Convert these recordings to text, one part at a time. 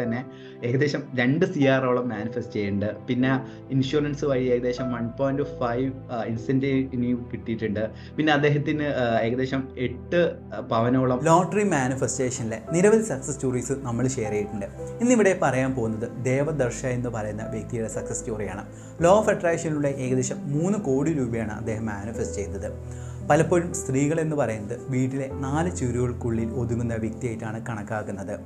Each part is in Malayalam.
തന്നെ ഏകദേശം രണ്ട് സി ആറോളം മാനിഫെസ്റ്റ് ചെയ്യുന്നുണ്ട്. പിന്നെ ഇൻഷുറൻസ് വഴി ഏകദേശം വൺ പോയിന്റ് ഫൈവ് ഇൻസെന്റീവ് കിട്ടിയിട്ടുണ്ട്. പിന്നെ അദ്ദേഹത്തിന് ഏകദേശം എട്ട് പവനോളം ലോട്ടറി മാനിഫെസ്റ്റേഷനിലെ നിരവധി സക്സസ് സ്റ്റോറീസ് നമ്മൾ ഷെയർ ചെയ്തിട്ടുണ്ട്. ഇന്നിവിടെ പറയാൻ പോകുന്നത് ദേവദർശ എന്ന് പറയുന്ന വ്യക്തിയുടെ സക്സസ് സ്റ്റോറിയാണ് ലോ ഓഫ് അട്രാക്ഷനിലൂടെ ഏകദേശം മൂന്ന് കോടി രൂപയാണ് അദ്ദേഹം മാനിഫെസ്റ്റ് ചെയ്തത്. പലപ്പോഴും സ്ത്രീകൾ എന്ന് പറയുന്നത് വീട്ടിലെ നാല് ചുരുകൾക്കുള്ളിൽ ഒതുങ്ങുന്ന വ്യക്തിയായിട്ടാണ് കണക്കാക്കുന്നത്.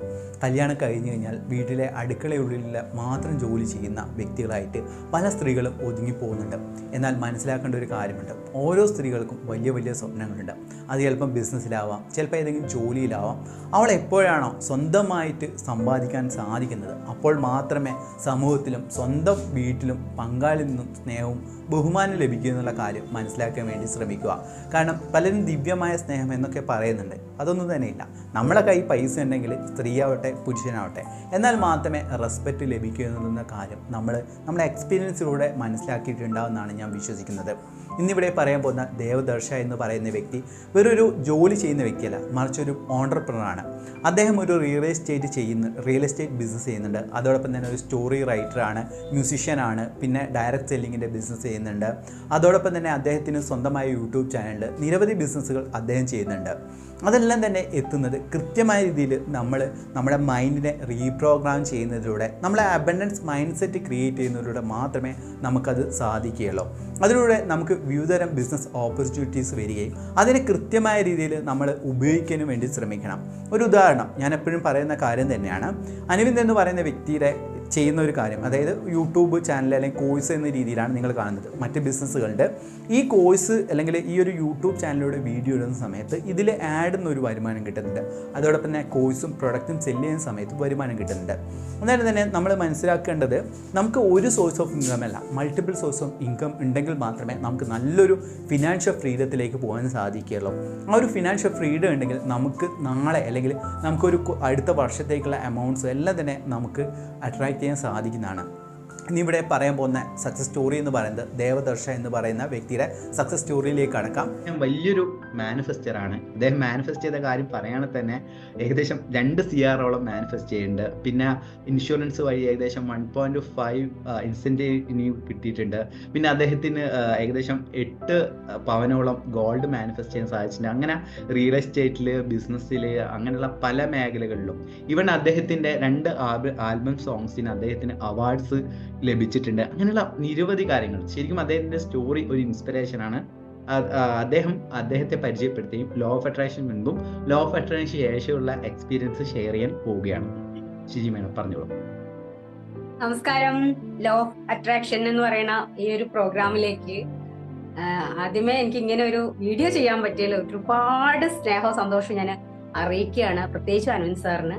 കല്യാണം കഴിഞ്ഞു കഴിഞ്ഞാൽ വീട്ടിലെ അടുക്കളയുള്ളിൽ മാത്രം ജോലി ചെയ്യുന്ന വ്യക്തികളായിട്ട് പല സ്ത്രീകളും ഒതുങ്ങിപ്പോകുന്നുണ്ട്. എന്നാൽ മനസ്സിലാക്കേണ്ട ഒരു കാര്യമുണ്ട്. ഓരോ സ്ത്രീകൾക്കും വലിയ വലിയ സ്വപ്നങ്ങളുണ്ട്. അത് ചിലപ്പം ബിസിനസ്സിലാവാം ചിലപ്പോൾ ഏതെങ്കിലും ജോലിയിലാവാം. അവൾ എപ്പോഴാണോ സ്വന്തമായിട്ട് സമ്പാദിക്കാൻ സാധിക്കുന്നത് അപ്പോൾ മാത്രമേ സമൂഹത്തിലും സ്വന്തം വീട്ടിലും പങ്കാളിൽ നിന്നും സ്നേഹവും ബഹുമാനം ലഭിക്കുക എന്നുള്ള കാര്യം മനസ്സിലാക്കാൻ വേണ്ടി ശ്രമിക്കുക. കാരണം പലരും ദിവ്യമായ സ്നേഹം എന്നൊക്കെ പറയുന്നുണ്ട്. അതൊന്നും തന്നെയില്ല നമ്മളെ കൈ പൈസ ഉണ്ടെങ്കിൽ സ്ത്രീയാവട്ടെ പുരുഷനാവട്ടെ എന്നാൽ മാത്രമേ റെസ്പെക്റ്റ് ലഭിക്കൂ എന്നുള്ള കാര്യം നമ്മൾ നമ്മുടെ എക്സ്പീരിയൻസിലൂടെ മനസ്സിലാക്കിയിട്ടുണ്ടാവുമെന്നാണ് ഞാൻ വിശ്വസിക്കുന്നത്. ഇന്നിവിടെ പറയാൻ പോകുന്ന ദേവദർശ എന്ന് പറയുന്ന വ്യക്തി വെറൊരു ജോലി ചെയ്യുന്ന വ്യക്തിയല്ല മറിച്ച് ഒരു ഓണ്ടർപ്രണറാണ് അദ്ദേഹം ഒരു റിയൽ എസ്റ്റേറ്റ് ചെയ്യുന്ന റിയൽ എസ്റ്റേറ്റ് ബിസിനസ് ചെയ്യുന്നുണ്ട്. അതോടൊപ്പം തന്നെ ഒരു സ്റ്റോറി റൈറ്ററാണ് മ്യൂസിഷ്യനാണ് പിന്നെ ഡയറക്റ്റ് സെല്ലിങ്ങിന്റെ ബിസിനസ് ചെയ്യുന്നുണ്ട്. അതോടൊപ്പം തന്നെ അദ്ദേഹത്തിന് സ്വന്തമായ യൂട്യൂബ് ചാനലിൽ നിരവധി ബിസിനസ്സുകൾ അദ്ദേഹം ചെയ്യുന്നുണ്ട്. അതെല്ലാം തന്നെ എത്തുന്നത് കൃത്യമായ രീതിയിൽ നമ്മൾ നമ്മുടെ മൈൻഡിനെ റീപ്രോഗ്രാം ചെയ്യുന്നതിലൂടെ നമ്മളെ അബൻഡൻസ് മൈൻഡ് സെറ്റ് ക്രിയേറ്റ് ചെയ്യുന്നതിലൂടെ മാത്രമേ നമുക്കത് സാധിക്കുകയുള്ളൂ. അതിലൂടെ നമുക്ക് വിവിധതരം ബിസിനസ് ഓപ്പർച്യൂണിറ്റീസ് വരികയും അതിനെ കൃത്യമായ രീതിയിൽ നമ്മൾ ഉപയോഗിക്കാനും വേണ്ടി ശ്രമിക്കണം. ഒരു ഉദാഹരണം ഞാൻ എപ്പോഴും പറയുന്ന കാര്യം തന്നെയാണ്. അനിവിന്ദ് എന്ന് പറയുന്ന വ്യക്തിയുടെ ചെയ്യുന്ന ഒരു കാര്യം. അതായത് യൂട്യൂബ് ചാനൽ അല്ലെങ്കിൽ കോഴ്സ് എന്ന രീതിയിലാണ് നിങ്ങൾ കാണുന്നത്. മറ്റ് ബിസിനസ്സുകളുടെ ഈ കോഴ്സ് അല്ലെങ്കിൽ ഈ ഒരു യൂട്യൂബ് ചാനലിലൂടെ വീഡിയോ ഇടുന്ന സമയത്ത് ഇതിൽ ആഡ് എന്നൊരു വരുമാനം കിട്ടുന്നുണ്ട്. അതോടൊപ്പം തന്നെ കോഴ്സും പ്രൊഡക്റ്റും സെല്ല് ചെയ്യുന്ന സമയത്ത് വരുമാനം കിട്ടുന്നുണ്ട്. അന്നേരം തന്നെ നമ്മൾ മനസ്സിലാക്കേണ്ടത് നമുക്ക് ഒരു സോഴ്സ് ഓഫ് ഇൻകം അല്ല മൾട്ടിപ്പിൾ സോഴ്സ് ഓഫ് ഇൻകം ഉണ്ടെങ്കിൽ മാത്രമേ നമുക്ക് നല്ലൊരു ഫിനാൻഷ്യൽ ഫ്രീഡത്തിലേക്ക് പോകാൻ സാധിക്കുകയുള്ളൂ. ആ ഒരു ഫിനാൻഷ്യൽ ഫ്രീഡം ഉണ്ടെങ്കിൽ നമുക്ക് നാളെ അല്ലെങ്കിൽ നമുക്കൊരു അടുത്ത വർഷത്തേക്കുള്ള എമൗണ്ട്സ് എല്ലാം തന്നെ നമുക്ക് അട്രാക്ട് ചെയ്യാൻ സാധിക്കുന്നതാണ്. ഇനി ഇവിടെ പറയാൻ പോകുന്ന സക്സസ് സ്റ്റോറി എന്ന് പറയുന്നത് ദേവദർശ എന്ന് പറയുന്ന വ്യക്തിയുടെ സക്സസ് സ്റ്റോറിയിലേക്ക് കടക്കാം. അദ്ദേഹം വലിയൊരു മാനിഫെസ്റ്റർ ആണ് അദ്ദേഹം മാനിഫെസ്റ്റ് ചെയ്ത കാര്യം പറയുകയാണെങ്കിൽ തന്നെ ഏകദേശം രണ്ട് സി ആറോളം മാനിഫെസ്റ്റ് ചെയ്യുന്നുണ്ട്. പിന്നെ ഇൻഷുറൻസ് വഴി ഏകദേശം വൺ പോയിന്റ് ഫൈവ് ഇൻസെന്റീവ് കിട്ടിയിട്ടുണ്ട്. പിന്നെ അദ്ദേഹത്തിന് ഏകദേശം എട്ട് പവനോളം ഗോൾഡ് മാനിഫെസ്റ്റ് ചെയ്യാൻ സാധിച്ചിട്ടുണ്ട്. അങ്ങനെ റിയൽ എസ്റ്റേറ്റിൽ ബിസിനസ്സിൽ അങ്ങനെയുള്ള പല മേഖലകളിലും. ഇവൺ അദ്ദേഹത്തിന്റെ രണ്ട് ആൽബം സോങ്സിന് അദ്ദേഹത്തിന് അവാർഡ്സ് ലഭിച്ചിട്ടുണ്ട്. അങ്ങനെയുള്ള നിരവധി കാര്യങ്ങൾ. ശരിക്കും അദ്ദേഹത്തിന്റെ സ്റ്റോറി ഒരു ഇൻസ്പിറേഷൻ ആണ്. അദ്ദേഹം അദ്ദേഹത്തെ പരിചയപ്പെടുത്തുകയും ലോ ഓഫ് അട്രാക്ഷൻ മുൻപും ലോ ഓഫ് അട്രാക്ഷൻ ശേഷമുള്ള എക്സ്പീരിയൻസ് ഷെയർ ചെയ്യാൻ പോവുകയാണ്. ശരി മേഡം പറഞ്ഞോളൂ. നമസ്കാരം. ലോ ഓഫ് അട്രാക്ഷൻ എന്ന് പറയുന്ന ഈ ഒരു പ്രോഗ്രാമിലേക്ക് ആദ്യമേ എനിക്ക് ഇങ്ങനെ ഒരു വീഡിയോ ചെയ്യാൻ പറ്റിയതിൽ ഒരുപാട് സ്നേഹവും സന്തോഷവും ഞാൻ അറിയിക്കുകയാണ്. പ്രത്യേകിച്ച് അനന്ത് സാറിന്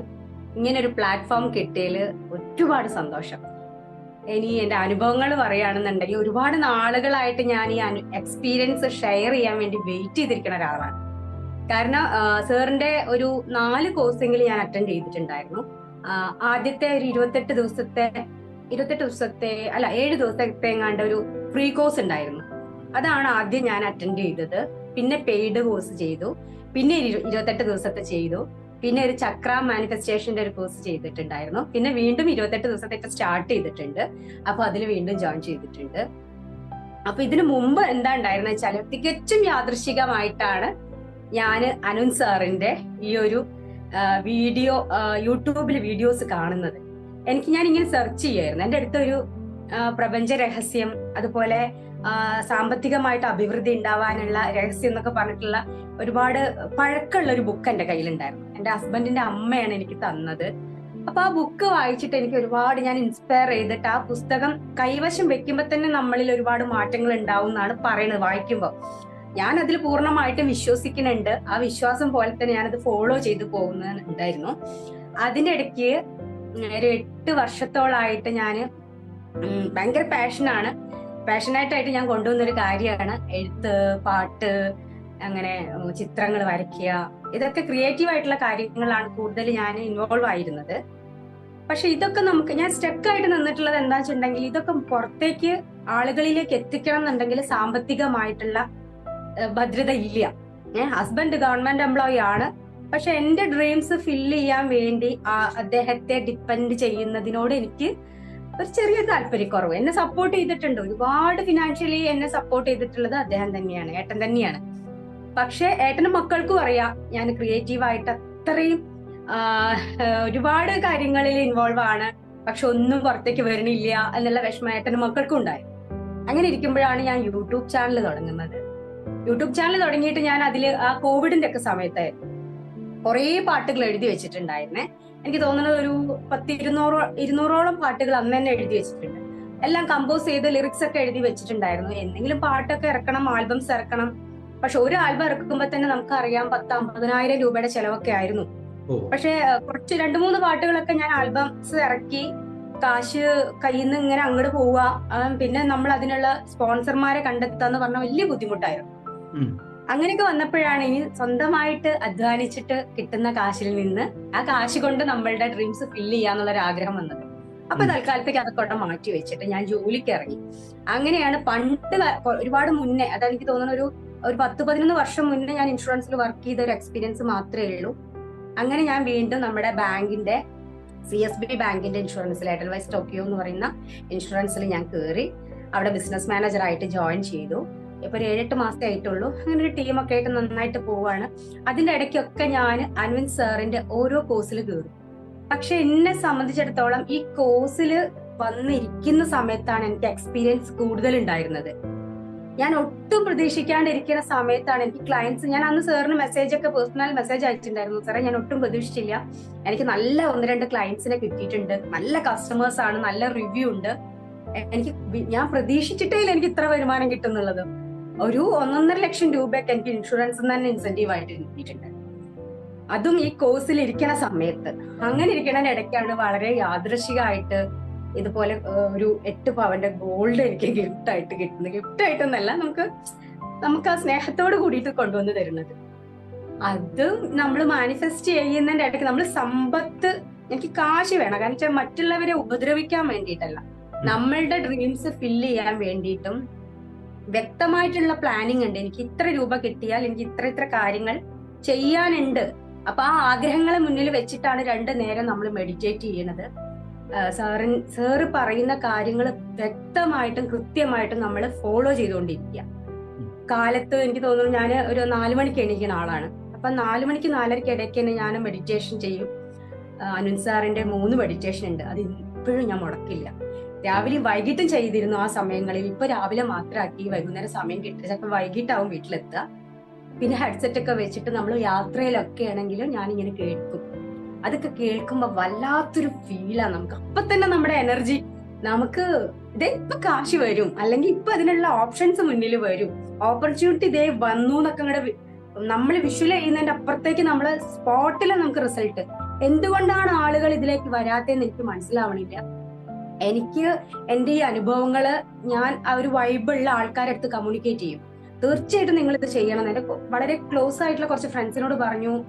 ഇങ്ങനെ ഒരു പ്ലാറ്റ്ഫോം കിട്ടിയതിൽ ഒരുപാട് സന്തോഷം. ഇനി എന്റെ അനുഭവങ്ങൾ പറയുകയാണെന്നുണ്ടെങ്കിൽ ഒരുപാട് നാളുകളായിട്ട് ഞാൻ ഈ എക്സ്പീരിയൻസ് ഷെയർ ചെയ്യാൻ വേണ്ടി വെയിറ്റ് ചെയ്തിരിക്കുന്ന ഒരാളാണ്. കാരണം സാറിന്റെ ഒരു നാല് കോഴ്സെങ്കിലും ഞാൻ അറ്റൻഡ് ചെയ്തിട്ടുണ്ടായിരുന്നു. ആദ്യത്തെ ഒരു ഇരുപത്തെട്ട് ദിവസത്തെ ഇരുപത്തെട്ട് ദിവസത്തെ അല്ല ഏഴ് ദിവസത്തെ എങ്ങാണ്ട് ഒരു ഫ്രീ കോഴ്സ് ഉണ്ടായിരുന്നു. അതാണ് ആദ്യം ഞാൻ അറ്റൻഡ് ചെയ്തത്. പിന്നെ പെയ്ഡ് കോഴ്സ് ചെയ്തു. പിന്നെ ഇരു- ഇരുപത്തെട്ട് ദിവസത്തെ ചെയ്തു. പിന്നെ ഒരു ചക്ര മാനിഫെസ്റ്റേഷന്റെ ഒരു കോഴ്സ് ചെയ്തിട്ടുണ്ടായിരുന്നു. പിന്നെ വീണ്ടും ഇരുപത്തെട്ട് ദിവസത്തേക്ക് സ്റ്റാർട്ട് ചെയ്തിട്ടുണ്ട്. അപ്പൊ അതിൽ വീണ്ടും ജോയിൻ ചെയ്തിട്ടുണ്ട്. അപ്പൊ ഇതിനു മുമ്പ് എന്താ ഉണ്ടായിരുന്ന വെച്ചാൽ തികച്ചും യാദൃശികമായിട്ടാണ് ഞാൻ അനുൻ സാറിന്റെ ഈ ഒരു വീഡിയോ യൂട്യൂബിൽ വീഡിയോസ് കാണുന്നത്. എനിക്ക് ഞാൻ ഇങ്ങനെ സെർച്ച് ചെയ്യായിരുന്നു. എന്റെ അടുത്തൊരു പ്രപഞ്ച രഹസ്യം അതുപോലെ സാമ്പത്തികമായിട്ട് അഭിവൃദ്ധി ഉണ്ടാവാനുള്ള രഹസ്യം എന്നൊക്കെ പറഞ്ഞിട്ടുള്ള ഒരുപാട് പഴക്കമുള്ള ഒരു ബുക്ക് എന്റെ കയ്യിലുണ്ടായിരുന്നു. എന്റെ ഹസ്ബൻഡിന്റെ അമ്മയാണ് എനിക്ക് തന്നത്. അപ്പൊ ആ ബുക്ക് വായിച്ചിട്ട് എനിക്ക് ഒരുപാട് ഞാൻ ഇൻസ്പയർ ചെയ്തിട്ട് ആ പുസ്തകം കൈവശം വെക്കുമ്പോൾ തന്നെ നമ്മളിൽ ഒരുപാട് മാറ്റങ്ങൾ ഉണ്ടാവും എന്നാണ് പറയുന്നത് വായിക്കുമ്പോൾ ഞാൻ അതിൽ പൂർണമായിട്ടും വിശ്വസിക്കുന്നുണ്ട്. ആ വിശ്വാസം പോലെ തന്നെ ഞാനത് ഫോളോ ചെയ്തു പോകുന്നുണ്ടായിരുന്നു. അതിന്റെ ഇടയ്ക്ക് ഒരു എട്ട് വർഷത്തോളായിട്ട് ഞാൻ ഭയങ്കര പാഷനാണ് പാഷനായിട്ടായിട്ട് ഞാൻ കൊണ്ടുവന്ന ഒരു കാര്യമാണ്. എഴുത്ത് പാട്ട് അങ്ങനെ ചിത്രങ്ങൾ വരയ്ക്കുക ഇതൊക്കെ ക്രിയേറ്റീവ് ആയിട്ടുള്ള കാര്യങ്ങളാണ് കൂടുതൽ ഞാൻ ഇൻവോൾവ് ആയിരുന്നത്. പക്ഷെ ഇതൊക്കെ നമുക്ക് ഞാൻ സ്റ്റക്ക് ആയിട്ട് നിന്നിട്ടുള്ളത് എന്താ വെച്ചിട്ടുണ്ടെങ്കിൽ ഇതൊക്കെ പുറത്തേക്ക് ആളുകളിലേക്ക് എത്തിക്കണം എന്നുണ്ടെങ്കിൽ സാമ്പത്തികമായിട്ടുള്ള ഭദ്രത ഇല്ല. ഏഹ് ഹസ്ബൻഡ് ഗവൺമെന്റ് എംപ്ലോയി ആണ്. പക്ഷെ എന്റെ ഡ്രീംസ് ഫില്ല് ചെയ്യാൻ വേണ്ടി അദ്ദേഹത്തെ ഡിപ്പെൻഡ് ചെയ്യുന്നതിനോട് എനിക്ക് ഒരു ചെറിയ താല്പര്യക്കുറവ്. എന്നെ സപ്പോർട്ട് ചെയ്തിട്ടുണ്ട്. ഒരുപാട് ഫിനാൻഷ്യലി എന്നെ സപ്പോർട്ട് ചെയ്തിട്ടുള്ളത് അദ്ദേഹം തന്നെയാണ് ഏട്ടൻ തന്നെയാണ്. പക്ഷെ ഏട്ടനും മക്കൾക്കും അറിയാം ഞാൻ ക്രിയേറ്റീവായിട്ട് അത്രയും ഒരുപാട് കാര്യങ്ങളിൽ ഇൻവോൾവ് ആണ്. പക്ഷെ ഒന്നും പുറത്തേക്ക് വരണില്ല എന്നുള്ള വിഷമം ഏട്ടനും മക്കൾക്കും ഉണ്ടായി. അങ്ങനെ ഇരിക്കുമ്പോഴാണ് ഞാൻ യൂട്യൂബ് ചാനൽ തുടങ്ങുന്നത്. യൂട്യൂബ് ചാനൽ തുടങ്ങിയിട്ട് ഞാൻ അതിൽ ആ കോവിഡിന്റെ ഒക്കെ സമയത്ത് കുറേ പാട്ടുകൾ എഴുതി വെച്ചിട്ടുണ്ടായിരുന്നേ. എനിക്ക് തോന്നുന്നത് ഒരു പത്ത് ഇരുന്നൂറോ ഇരുന്നൂറോളം പാട്ടുകൾ അന്ന് തന്നെ എഴുതി വെച്ചിട്ടുണ്ട്. എല്ലാം കമ്പോസ് ചെയ്ത് ലിറിക്സ് ഒക്കെ എഴുതി വെച്ചിട്ടുണ്ടായിരുന്നു. എന്തെങ്കിലും പാട്ടൊക്കെ ഇറക്കണം ആൽബംസ് ഇറക്കണം പക്ഷെ ഒരു ആൽബം ഇറക്കുമ്പോൾ തന്നെ നമുക്ക് അറിയാം പത്ത് അമ്പതിനായിരം രൂപയുടെ ചെലവൊക്കെ ആയിരുന്നു. പക്ഷെ കുറച്ച് രണ്ടു മൂന്ന് പാട്ടുകളൊക്കെ ഞാൻ ആൽബംസ് ഇറക്കി കാശ് കയ്യിൽ നിന്ന് ഇങ്ങനെ അങ്ങോട്ട് പോവുക പിന്നെ നമ്മൾ അതിനുള്ള സ്പോൺസർമാരെ കണ്ടെത്തുക എന്ന് പറഞ്ഞ വലിയ ബുദ്ധിമുട്ടായിരുന്നു. അങ്ങനെയൊക്കെ വന്നപ്പോഴാണ് ഇനി സ്വന്തമായിട്ട് അധ്വാനിച്ചിട്ട് കിട്ടുന്ന കാശിൽ നിന്ന് ആ കാശ് കൊണ്ട് നമ്മളുടെ ഡ്രീംസ് ഫില്ല് ചെയ്യാന്നുള്ള ഒരു ആഗ്രഹം വന്നത്. അപ്പൊ തൽക്കാലത്തേക്ക് അതൊക്കെ കൊണ്ട് മാറ്റി വെച്ചിട്ട് ഞാൻ ജോലിക്ക് ഇറങ്ങി. അങ്ങനെയാണ് പണ്ട് ഒരുപാട് മുന്നേ അതെനിക്ക് തോന്നുന്ന ഒരു ഒരു പത്ത് പതിനൊന്ന് വർഷം മുന്നേ ഞാൻ ഇൻഷുറൻസിൽ വർക്ക് ചെയ്ത ഒരു എക്സ്പീരിയൻസ് മാത്രമേ ഉള്ളൂ. അങ്ങനെ ഞാൻ വീണ്ടും നമ്മുടെ ബാങ്കിന്റെ സി എസ് ബി ബാങ്കിന്റെ ഇൻഷുറൻസിൽ എഡൽവൈസ് ടോക്കിയോ എന്ന് പറയുന്ന ഇൻഷുറൻസിൽ ഞാൻ കയറി അവിടെ ബിസിനസ് മാനേജർ ആയിട്ട് ജോയിൻ ചെയ്തു. ഇപ്പൊ ഒരു ഏഴെട്ട് മാസത്തെ ആയിട്ടുള്ളൂ. അങ്ങനെ ഒരു ടീമൊക്കെ ആയിട്ട് നന്നായിട്ട് പോവാണ്. അതിന്റെ ഇടയ്ക്കൊക്കെ ഞാൻ അൻവിൻ സാറിന്റെ ഓരോ കോഴ്സിൽ കയറും പക്ഷെ എന്നെ സംബന്ധിച്ചിടത്തോളം ഈ കോഴ്സിൽ വന്നിരിക്കുന്ന സമയത്താണ് എനിക്ക് എക്സ്പീരിയൻസ് കൂടുതൽ ഉണ്ടായിരുന്നത് ഞാൻ ഒട്ടും പ്രതീക്ഷിക്കാണ്ടിരിക്കുന്ന സമയത്താണ് എനിക്ക് ക്ലയൻസ് ഞാൻ അന്ന് സാറിന് മെസ്സേജ് ഒക്കെ പേഴ്സണൽ മെസ്സേജ് അയച്ചിട്ടുണ്ടായിരുന്നു. സാറേ ഞാൻ ഒട്ടും പ്രതീക്ഷിച്ചില്ല. എനിക്ക് നല്ല ഒന്ന് രണ്ട് ക്ലയൻസിനെ കിട്ടിയിട്ടുണ്ട്. നല്ല കസ്റ്റമേഴ്സ് ആണ് നല്ല റിവ്യൂ ഉണ്ട്. എനിക്ക് ഞാൻ പ്രതീക്ഷിച്ചിട്ടേ എനിക്ക് ഇത്ര വരുമാനം കിട്ടുന്നുള്ളത്. ഒരു ഒന്നൊന്നര ലക്ഷം രൂപയൊക്കെ എനിക്ക് ഇൻഷുറൻസ് തന്നെ ഇൻസെന്റീവ് ആയിട്ട് കിട്ടിയിട്ടുണ്ട്. അതും ഈ കോഴ്സിൽ ഇരിക്കുന്ന സമയത്ത്. അങ്ങനെ ഇരിക്കണ ഇടയ്ക്കാണ് വളരെ യാദൃശികമായിട്ട് ഇതുപോലെ ഒരു എട്ട് പവന്റെ ഗോൾഡ് എനിക്ക് ഗിഫ്റ്റ് ആയിട്ട് കിട്ടുന്നത് ഗിഫ്റ്റ് ആയിട്ടൊന്നല്ല നമുക്ക് നമുക്ക് ആ സ്നേഹത്തോട് കൂടിയിട്ട് കൊണ്ടുവന്ന് തരുന്നത്. അത് നമ്മൾ മാനിഫെസ്റ്റ് ചെയ്യുന്നതിന്റെ ഇടയ്ക്ക് നമ്മൾ സമ്പത്ത് എനിക്ക് കാശ് വേണം. കാരണം വെച്ചാൽ മറ്റുള്ളവരെ ഉപദ്രവിക്കാൻ വേണ്ടിയിട്ടല്ല. നമ്മളുടെ ഡ്രീംസ് ഫില്ല് ചെയ്യാൻ വേണ്ടിയിട്ടും വ്യക്തമായിട്ടുള്ള പ്ലാനിങ് ഉണ്ട്. എനിക്ക് ഇത്ര രൂപ കിട്ടിയാൽ എനിക്ക് ഇത്ര ഇത്ര കാര്യങ്ങൾ ചെയ്യാനുണ്ട്. അപ്പൊ ആ ആഗ്രഹങ്ങളെ മുന്നിൽ വെച്ചിട്ടാണ് രണ്ട് നേരം നമ്മൾ മെഡിറ്റേറ്റ് ചെയ്യണത്. സാറിൻ സാറ് പറയുന്ന കാര്യങ്ങൾ വ്യക്തമായിട്ടും കൃത്യമായിട്ടും നമ്മൾ ഫോളോ ചെയ്തുകൊണ്ടിരിക്കുക. കാലത്ത് എനിക്ക് തോന്നുന്നു ഞാൻ ഒരു നാലു മണിക്ക് എണീക്കുന്ന ആളാണ്. അപ്പൊ നാലു മണിക്ക് നാലരയ്ക്ക് ഇടയ്ക്ക് തന്നെ ഞാൻ മെഡിറ്റേഷൻ ചെയ്യും. അനുൻ സാറിന്റെ മൂന്ന് മെഡിറ്റേഷൻ ഉണ്ട്. അത് ഇപ്പോഴും ഞാൻ മുടക്കില്ല. രാവിലെ വൈകിട്ടും ചെയ്തിരുന്നു ആ സമയങ്ങളിൽ. ഇപ്പൊ രാവിലെ മാത്രമാക്കി. വൈകുന്നേരം സമയം കിട്ടില്ല ചിലപ്പോൾ വൈകിട്ടാവും വീട്ടിലെത്തുക. പിന്നെ ഹെഡ്സെറ്റ് ഒക്കെ വെച്ചിട്ട് നമ്മൾ യാത്രയിലൊക്കെ ആണെങ്കിലും ഞാൻ ഇങ്ങനെ കേൾക്കും. അതൊക്കെ കേൾക്കുമ്പോ വല്ലാത്തൊരു ഫീലാണ് നമുക്ക്. അപ്പൊ തന്നെ നമ്മുടെ എനർജി നമുക്ക് ഇതേ ഇപ്പൊ കാശ് വരും. അല്ലെങ്കിൽ ഇപ്പൊ അതിനുള്ള ഓപ്ഷൻസ് മുന്നിൽ വരും. ഓപ്പർച്യൂണിറ്റി ഇതേ വന്നു എന്നൊക്കെ ഇങ്ങടെ നമ്മൾ വിഷ്വൽ ചെയ്യുന്നതിന്റെ അപ്പുറത്തേക്ക് നമ്മൾ സ്പോട്ടിൽ നമുക്ക് റിസൾട്ട് എന്തുകൊണ്ടാണ് ആളുകൾ ഇതിലേക്ക് വരാത്തതെന്ന് എനിക്ക് മനസ്സിലാവണില്ല. എനിക്ക് എന്റെ ഈ അനുഭവങ്ങൾ ഞാൻ ആ ഒരു വൈബുള്ള ആൾക്കാരെടുത്ത് കമ്മ്യൂണിക്കേറ്റ് ചെയ്യും. തീർച്ചയായിട്ടും നിങ്ങൾ ഇത് ചെയ്യണം എന്റെ വളരെ ക്ലോസ് ആയിട്ടുള്ള കുറച്ച് ഫ്രണ്ട്സിനോട് പറഞ്ഞു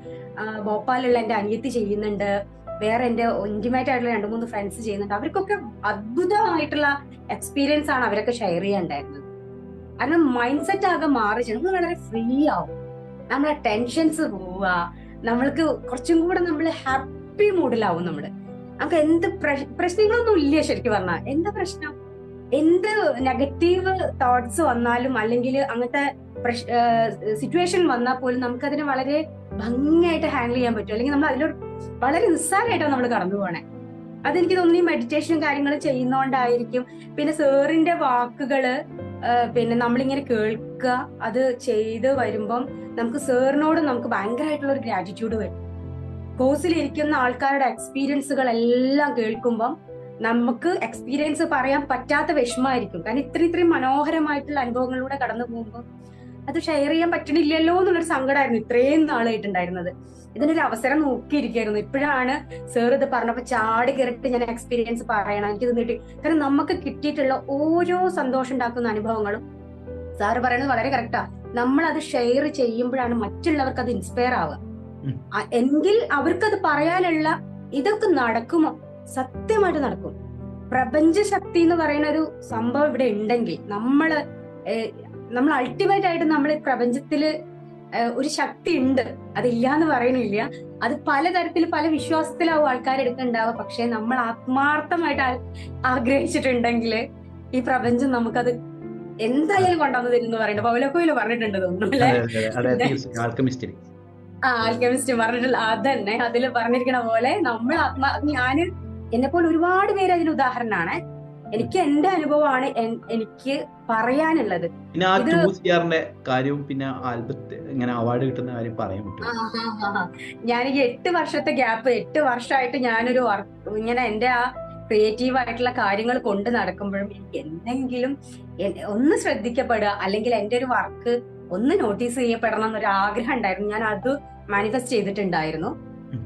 ഭോപ്പാലുള്ള എന്റെ അനിയത്തി ചെയ്യുന്നുണ്ട്. വേറെ എന്റെ ഇന്റിമേറ്റ് ആയിട്ടുള്ള രണ്ട് മൂന്ന് ഫ്രണ്ട്സ് ചെയ്യുന്നുണ്ട്. അവർക്കൊക്കെ അത്ഭുതമായിട്ടുള്ള എക്സ്പീരിയൻസ് ആണ് അവരൊക്കെ ഷെയർ ചെയ്യാണ്ടായിരുന്നത്. കാരണം മൈൻഡ് സെറ്റ് ആകെ മാറി നമ്മൾ വളരെ ഫ്രീ ആവും. നമ്മളെ ടെൻഷൻസ് പോവുക. നമ്മൾക്ക് കുറച്ചും കൂടെ നമ്മൾ ഹാപ്പി മൂഡിലാവും നമ്മൾ. നമുക്ക് എന്ത് പ്രശ്നങ്ങളൊന്നും ഇല്ല ശരിക്കും പറഞ്ഞാൽ എന്താ പ്രശ്നം? എന്ത് നെഗറ്റീവ് തോട്ട്സ് വന്നാലും അല്ലെങ്കിൽ അങ്ങനത്തെ സിറ്റുവേഷൻ വന്നാൽ പോലും നമുക്ക് അതിനെ വളരെ ഭംഗിയായിട്ട് ഹാൻഡിൽ ചെയ്യാൻ പറ്റും. അല്ലെങ്കിൽ നമ്മൾ അതിലൊരു വളരെ നിസ്സാരമായിട്ടാണ് നമ്മൾ കടന്നു പോകണേ അതെനിക്ക് തോന്നുന്നു ഈ മെഡിറ്റേഷനും കാര്യങ്ങളും ചെയ്യുന്നോണ്ടായിരിക്കും. പിന്നെ സാറിന്റെ വാക്കുകൾ പിന്നെ നമ്മളിങ്ങനെ കേൾക്കുക അത് ചെയ്ത് വരുമ്പം നമുക്ക് സേറിനോട് നമുക്ക് ഭയങ്കരമായിട്ടുള്ള ഒരു ഗ്രാറ്റിറ്റ്യൂഡ് വരും. കോഴ്സിൽ ഇരിക്കുന്ന ആൾക്കാരുടെ എക്സ്പീരിയൻസുകൾ എല്ലാം കേൾക്കുമ്പം നമുക്ക് എക്സ്പീരിയൻസ് പറയാൻ പറ്റാത്ത വിഷമമായിരിക്കും. കാരണം ഇത്ര ഇത്രയും മനോഹരമായിട്ടുള്ള അനുഭവങ്ങളിലൂടെ കടന്നു പോകുമ്പോൾ അത് ഷെയർ ചെയ്യാൻ പറ്റണില്ലല്ലോ എന്നുള്ളൊരു സങ്കടമായിരുന്നു ഇത്രയും നാളായിട്ടുണ്ടായിരുന്നത്. ഇതിനൊരു അവസരം നോക്കിയിരിക്കായിരുന്നു ഇപ്പോഴാണ് സാർ ഇത് പറഞ്ഞപ്പോ ചാടി കയറിട്ട് ഞാൻ എക്സ്പീരിയൻസ് പറയണം. എനിക്ക് തന്നിട്ട് കാരണം നമുക്ക് കിട്ടിയിട്ടുള്ള ഓരോ സന്തോഷം ഉണ്ടാക്കുന്ന അനുഭവങ്ങളും സാറ് പറയുന്നത് വളരെ കറക്റ്റാ നമ്മൾ അത് ഷെയർ ചെയ്യുമ്പോഴാണ് മറ്റുള്ളവർക്ക് അത് ഇൻസ്പയർ ആവുക. എങ്കിൽ അവർക്കത് പറയാനുള്ള ഇതൊക്കെ നടക്കുമോ? സത്യമായിട്ട് നടക്കും. പ്രപഞ്ച ശക്തി എന്ന് പറയുന്ന ഒരു സംഭവം ഇവിടെ ഉണ്ടെങ്കിൽ നമ്മൾ നമ്മൾ അൾട്ടിമേറ്റ് ആയിട്ട് നമ്മൾ പ്രപഞ്ചത്തിൽ ഒരു ശക്തി ഉണ്ട്. അതില്ല എന്ന് പറയണില്ല അത് പലതരത്തിൽ പല വിശ്വാസത്തിലാവും ആൾക്കാർ എടുക്കുന്നുണ്ടാവുക പക്ഷെ നമ്മൾ ആത്മാർത്ഥമായിട്ട് ആഗ്രഹിച്ചിട്ടുണ്ടെങ്കിൽ ഈ പ്രപഞ്ചം നമുക്കത് എന്തായാലും കൊണ്ടുവന്നു തരും എന്ന് പറയുന്നത് പൗലക്കോയിൽ പറഞ്ഞിട്ടുണ്ട് തോന്നുന്നു ആ ആൽക്കെമിസ്റ്റ് പറഞ്ഞിട്ടുള്ള അതന്നെ. അതിൽ പറഞ്ഞിരിക്കണ പോലെ നമ്മൾ ആത്മാ ഞാൻ എന്നെ പോലെ ഒരുപാട് പേര് അതിന് ഉദാഹരണമാണ് എനിക്ക് എന്റെ അനുഭവമാണ് എനിക്ക് പറയാനുള്ളത്. പിന്നെ ആ ടു കാര്യവും പിന്നെ ആൽബത്ത് ഇങ്ങനെ അവാർഡ് കിട്ടുന്ന കാര്യം പറയാൻ പറ്റും ഞാൻ ഈ എട്ട് വർഷത്തെ ഗ്യാപ്പ് എട്ട് വർഷമായിട്ട് ഞാനൊരു ഇങ്ങനെ എന്റെ ആ ക്രിയേറ്റീവ് ആയിട്ടുള്ള കാര്യങ്ങൾ കൊണ്ട് നടക്കുമ്പോഴും എനിക്ക് എന്തെങ്കിലും ഒന്ന് ശ്രദ്ധിക്കപ്പെടുക അല്ലെങ്കിൽ എന്റെ ഒരു വർക്ക് ഒന്ന് നോട്ടീസ് ചെയ്യപ്പെടണം എന്നൊരു ആഗ്രഹം ഉണ്ടായിരുന്നു. ഞാൻ അത് മാനിഫെസ്റ്റ് ചെയ്തിട്ടുണ്ടായിരുന്നു.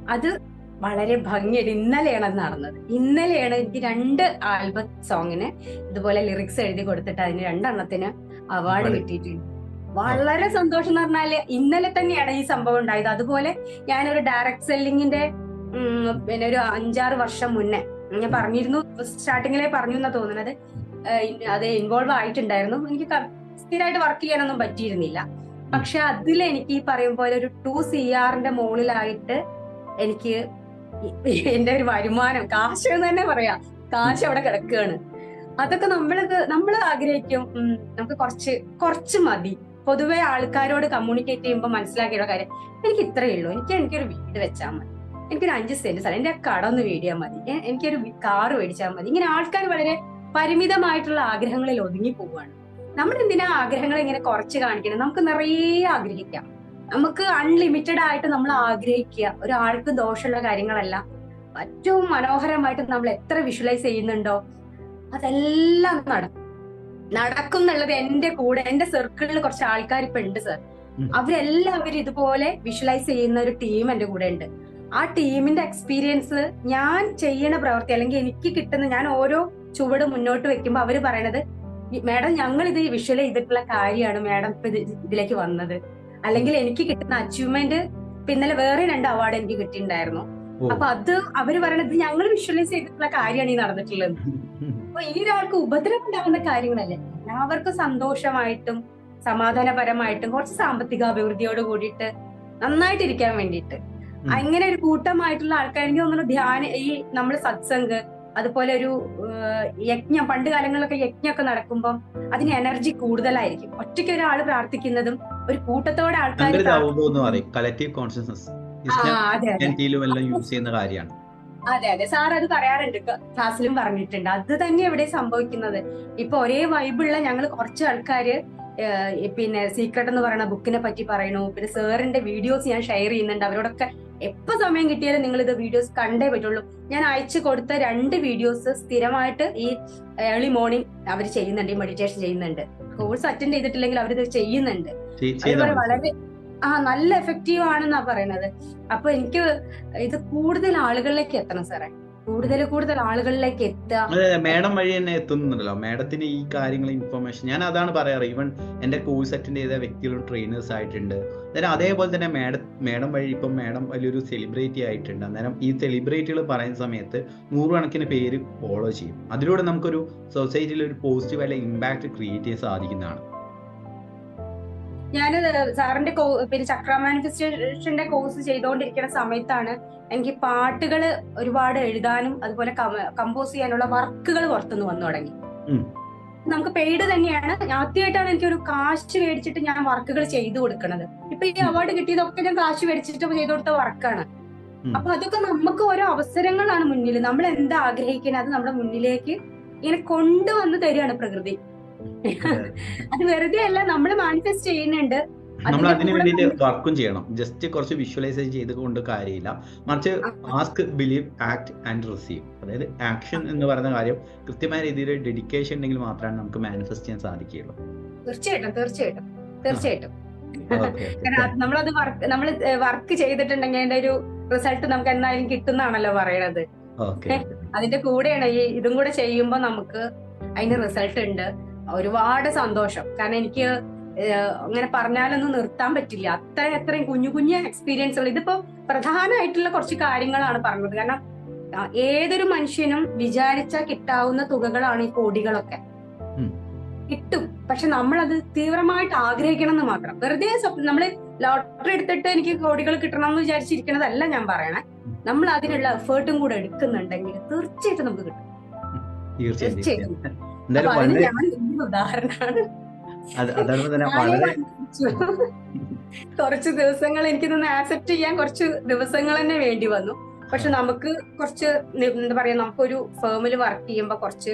അത് വളരെ ഭംഗിയായിട്ട് ഇന്നലെയാണ് അത് നടന്നത്. ഇന്നലെയാണ് എനിക്ക് രണ്ട് ആൽബം സോങ്ങിന് ഇതുപോലെ ലിറിക്സ് എഴുതി കൊടുത്തിട്ട് അതിന് രണ്ടെണ്ണത്തിന് അവാർഡ്. കിട്ടിയിട്ടുണ്ട്. വളരെ സന്തോഷം എന്ന് പറഞ്ഞാൽ ഇന്നലെ തന്നെയാണ് ഈ സംഭവം ഉണ്ടായത്. അതുപോലെ ഞാനൊരു ഡയറക്ട് സെല്ലിങ്ങിന്റെ പിന്നെ ഒരു അഞ്ചാറ് വർഷം മുന്നേ ഞാൻ പറഞ്ഞിരുന്നു സ്റ്റാർട്ടിങ്ങിലെ പറഞ്ഞു എന്നാ തോന്നുന്നത്. അത് ഇൻവോൾവ് ആയിട്ടുണ്ടായിരുന്നു. എനിക്ക് സ്ഥിരമായിട്ട് വർക്ക് ചെയ്യാനൊന്നും പറ്റിയിരുന്നില്ല. പക്ഷെ അതിൽ എനിക്ക് ഈ പറയും പോലെ ഒരു ടു സി ആറിന്റെ മുകളിലായിട്ട് എനിക്ക് എന്റെ ഒരു വരുമാനം. കാശ് എന്ന് തന്നെ പറയാം. കാശ് അവിടെ കിടക്കുകയാണ്. അതൊക്കെ നമ്മളത് നമ്മൾ ആഗ്രഹിക്കും. നമുക്ക് കുറച്ച് കുറച്ച് മതി. പൊതുവെ ആൾക്കാരോട് കമ്മ്യൂണിക്കേറ്റ് ചെയ്യുമ്പോൾ മനസ്സിലാക്കിയുള്ള കാര്യം എനിക്ക് ഇത്രയേ ഉള്ളൂ. എനിക്ക് എനിക്കൊരു വീട് വെച്ചാൽ മതി. എനിക്കൊരു അഞ്ച് സെന്റ് സ്ഥലം എന്റെ കട ഒന്ന് വീടിയാൽ മതി. എനിക്കൊരു കാറ് മേടിച്ചാൽ മതി. ഇങ്ങനെ ആൾക്കാർ വളരെ പരിമിതമായിട്ടുള്ള ആഗ്രഹങ്ങളിൽ ഒതുങ്ങി പോവുകയാണ്. നമ്മൾ എന്തിനാ ആഗ്രഹങ്ങൾ ഇങ്ങനെ കുറച്ച് കാണിക്കണം? നമുക്ക് നിറയെ ആഗ്രഹിക്കാം. നമുക്ക് അൺലിമിറ്റഡ് ആയിട്ട് നമ്മൾ ആഗ്രഹിക്കുക. ഒരാൾക്ക് ദോഷമുള്ള കാര്യങ്ങളല്ല. ഏറ്റവും മനോഹരമായിട്ട് നമ്മൾ എത്ര വിഷ്വലൈസ് ചെയ്യുന്നുണ്ടോ അതെല്ലാം നടക്കും. നടക്കും എന്നുള്ളത് എന്റെ കൂടെ എന്റെ സർക്കിളിൽ കുറച്ച് ആൾക്കാർ ഇപ്പൊ ഉണ്ട് സർ. അവരെല്ലാവരും ഇതുപോലെ വിഷ്വലൈസ് ചെയ്യുന്ന ഒരു ടീം എന്റെ കൂടെ ഉണ്ട്. ആ ടീമിന്റെ എക്സ്പീരിയൻസ് ഞാൻ ചെയ്യണ പ്രവൃത്തി അല്ലെങ്കിൽ എനിക്ക് കിട്ടുന്ന ഞാൻ ഓരോ ചുവട് മുന്നോട്ട് വെക്കുമ്പോൾ അവർ പറയണത് മാഡം ഞങ്ങൾ ഇത് വിഷ്വൽ ചെയ്തിട്ടുള്ള കാര്യമാണ് മാഡം ഇപ്പൊ ഇതിലേക്ക് വന്നത്. അല്ലെങ്കിൽ എനിക്ക് കിട്ടുന്ന അച്ചീവ്മെന്റ് പിന്നലെ വേറെ രണ്ട് അവാർഡ് എനിക്ക് കിട്ടിയിട്ടുണ്ടായിരുന്നു. അപ്പൊ അത് അവർ പറയണത് ഞങ്ങൾ വിഷ്വലൈസ് ചെയ്തിട്ടുള്ള കാര്യമാണ് ഈ നടന്നിട്ടുള്ളത്. അപ്പൊ ഇനി ഒരാൾക്ക് ഉപദ്രവം ഉണ്ടാവുന്ന കാര്യങ്ങളല്ലേ? എല്ലാവർക്കും സന്തോഷമായിട്ടും സമാധാനപരമായിട്ടും കുറച്ച് സാമ്പത്തിക അഭിവൃദ്ധിയോട് കൂടിയിട്ട് നന്നായിട്ടിരിക്കാൻ വേണ്ടിയിട്ട്. അങ്ങനെ ഒരു കൂട്ടമായിട്ടുള്ള ആൾക്കാർ എനിക്ക് തോന്നുന്നു ധ്യാന ഈ നമ്മൾ സത്സംഗ് അതുപോലെ ഒരു യജ്ഞം പണ്ട് കാലങ്ങളിലൊക്കെ യജ്ഞമൊക്കെ നടക്കുമ്പോൾ അതിന് എനർജി കൂടുതലായിരിക്കും. ഒറ്റയ്ക്ക് ഒരാൾ പ്രാർത്ഥിക്കുന്നതും ഒരു കൂട്ടത്തോടെ ആൾക്കാർ കളക്റ്റീവ് കോൺഷ്യസ്നസ് എല്ലാം യൂസ് ചെയ്യുന്ന കാര്യമാണ്. അതെ അതെ. സാർ അത് പറയാറുണ്ട്. ക്ലാസ്സിലും പറഞ്ഞിട്ടുണ്ട്. അത് തന്നെ ഇവിടെ സംഭവിക്കുന്നത്? ഇപ്പൊ ഒരേ വൈബുള്ള ഞങ്ങൾ കുറച്ച് ആൾക്കാര് പിന്നെ സീക്രട്ട് എന്ന് പറയുന്ന ബുക്കിനെ പറ്റി പറയണു പിന്നെ സാറിന്റെ വീഡിയോസ് ഞാൻ ഷെയർ ചെയ്യുന്നുണ്ട്. അവരോടൊക്കെ എപ്പോ സമയം കിട്ടിയാലും നിങ്ങൾ ഇത് വീഡിയോസ് കണ്ടേ പറ്റുള്ളൂ. ഞാൻ അയച്ചു കൊടുത്ത രണ്ട് വീഡിയോസ് സ്ഥിരമായിട്ട് ഈ ഏർലി മോർണിംഗ് അവർ ചെയ്യുന്നുണ്ട് ഈ മെഡിറ്റേഷൻ ചെയ്യുന്നുണ്ട്. കോഴ്സ് അറ്റൻഡ് ചെയ്തിട്ടില്ലെങ്കിൽ അവരിത് ചെയ്യുന്നുണ്ട്. അതുപോലെ വളരെ ആ നല്ല എഫക്റ്റീവ് ആണെന്നാ പറയുന്നത്. അപ്പൊ എനിക്ക് ഇത് കൂടുതൽ ആളുകളിലേക്ക് എത്തണം സാറേ. കൂടുതൽ കൂടുതൽ ആളുകളിലേക്ക് എത്തുക. അതെ, വഴി തന്നെ എത്തുന്നുണ്ടല്ലോ. മേഡത്തിന് ഈ കാര്യങ്ങൾ ഇൻഫർമേഷൻ ഞാൻ അതാണ് പറയാറ്. ഈവൻ എന്റെ കോഴ്സ് അറ്റൻഡ് ചെയ്ത വ്യക്തികളും ട്രെയിനേഴ്സ് ആയിട്ടുണ്ട്. അന്നേരം അതേപോലെ തന്നെ മേഡം മേഡം വഴി ഇപ്പം മേഡം വലിയൊരു സെലിബ്രിറ്റി ആയിട്ടുണ്ട്. അന്നേരം ഈ സെലിബ്രിറ്റികൾ പറയുന്ന സമയത്ത് നൂറുകണക്കിന് പേര് ഫോളോ ചെയ്യും. അതിലൂടെ നമുക്കൊരു സൊസൈറ്റിയിൽ ഒരു പോസിറ്റീവ് അല്ലെങ്കിൽ ഇമ്പാക്ട് ക്രിയേറ്റ് ചെയ്യാൻ സാധിക്കുന്നതാണ്. ഞാൻ സാറിന്റെ പിന്നെ ചക്ര മാനിഫെസ്റ്റേഷന്റെ കോഴ്സ് ചെയ്തുകൊണ്ടിരിക്കുന്ന സമയത്താണ് എനിക്ക് പാട്ടുകൾ ഒരുപാട് എഴുതാനും അതുപോലെ കമ്പോസ് ചെയ്യാനുള്ള വർക്കുകൾ പുറത്തുനിന്ന് വന്നു തുടങ്ങി. നമുക്ക് പെയ്ഡ് തന്നെയാണ്. ആദ്യമായിട്ടാണ് എനിക്ക് ഒരു കാശ് മേടിച്ചിട്ട് ഞാൻ വർക്കുകൾ ചെയ്തു കൊടുക്കുന്നത്. ഇപ്പൊ ഈ അവാർഡ് കിട്ടിയതൊക്കെ ഞാൻ കാശ് മേടിച്ചിട്ട് ചെയ്തു കൊടുത്ത വർക്കാണ്. അപ്പൊ അതൊക്കെ നമുക്ക് ഓരോ അവസരങ്ങളാണ് മുന്നിൽ നമ്മൾ എന്താ ആഗ്രഹിക്കുന്നത് അത് നമ്മുടെ മുന്നിലേക്ക് ഇങ്ങനെ കൊണ്ടുവന്ന് തരികയാണ് പ്രകൃതി. അത്. വെറുതെ അല്ല നമ്മൾ മാനിഫെസ്റ്റ് ചെയ്യുന്നുണ്ട്. നമ്മൾ അതിനു വേണ്ടിയിട്ട് വർക്കും ചെയ്യണം. ജസ്റ്റ് കുറച്ച് വിഷ്വലൈസ് ചെയ്ത് കൊണ്ട് കാര്യമില്ല. മറിച്ച് ask believe act and receive അതായത് ആക്ഷൻ എന്ന് പറയുന്ന കാര്യം കൃത്യമായ രീതിയിൽ ഡെഡിക്കേഷൻ ഉണ്ടെങ്കിൽ മാത്രമാണ് നമുക്ക് മാനിഫെസ്റ്റ് ചെയ്യാൻ സാധിക്കുകയുള്ളൂ. തീർച്ചയായിട്ടും തീർച്ചയായിട്ടും. തീർച്ചയായിട്ടും. കാരണം നമ്മളത് വർക്ക് നമ്മൾ വർക്ക് ചെയ്തിട്ടുണ്ടെങ്കിൽ അതിന്റെ ഒരു റിസൾട്ട് നമുക്ക് എന്തായാലും കിട്ടുന്നാണല്ലോ പറയണത്. ഓക്കെ അതിന്റെ കൂടെയാണ് ഈ ഇതും കൂടെ ചെയ്യുമ്പോൾ നമുക്ക് അതിന്റെ റിസൾട്ട് ഉണ്ട്. ഒരുപാട് സന്തോഷം. കാരണം എനിക്ക് അങ്ങനെ പറഞ്ഞാലൊന്നും നിർത്താൻ പറ്റില്ല. അത്ര അത്രയും കുഞ്ഞു കുഞ്ഞു എക്സ്പീരിയൻസുകൾ ഇതിപ്പോ പ്രധാനമായിട്ടുള്ള കുറച്ച് കാര്യങ്ങളാണ് പറഞ്ഞത്. കാരണം ഏതൊരു മനുഷ്യനും വിചാരിച്ചാൽ കിട്ടാവുന്ന തുകകളാണ് ഈ കോടികളൊക്കെ. കിട്ടും. പക്ഷെ നമ്മൾ അത് തീവ്രമായിട്ട് ആഗ്രഹിക്കണം എന്ന് മാത്രം. വെറുതെ നമ്മൾ നമ്മൾ ലോട്ടറി എടുത്തിട്ട് എനിക്ക് കോടികൾ കിട്ടണം എന്ന് വിചാരിച്ചിരിക്കണതല്ല ഞാൻ പറയണേ. നമ്മൾ അതിനുള്ള എഫേർട്ടും കൂടെ എടുക്കുന്നുണ്ടെങ്കിൽ തീർച്ചയായിട്ടും നമുക്ക് കിട്ടും. തീർച്ചയായും തീർച്ചയായും. തീർച്ചയായും. അപ്പൊ എന്തായാലും വളരെ ഉദാഹരണമാണ്? അതാണ് തന്നെ വളരെ കുറച്ച് ദിവസങ്ങൾ എനിക്കിതൊന്ന് ആക്സെപ്റ്റ് ചെയ്യാൻ കുറച്ച് ദിവസങ്ങൾ തന്നെ വേണ്ടി വന്നു. പക്ഷെ നമുക്ക് കുറച്ച് എന്താ പറയാ നമുക്കൊരു ഫേമിൽ വർക്ക് ചെയ്യുമ്പോൾ കുറച്ച്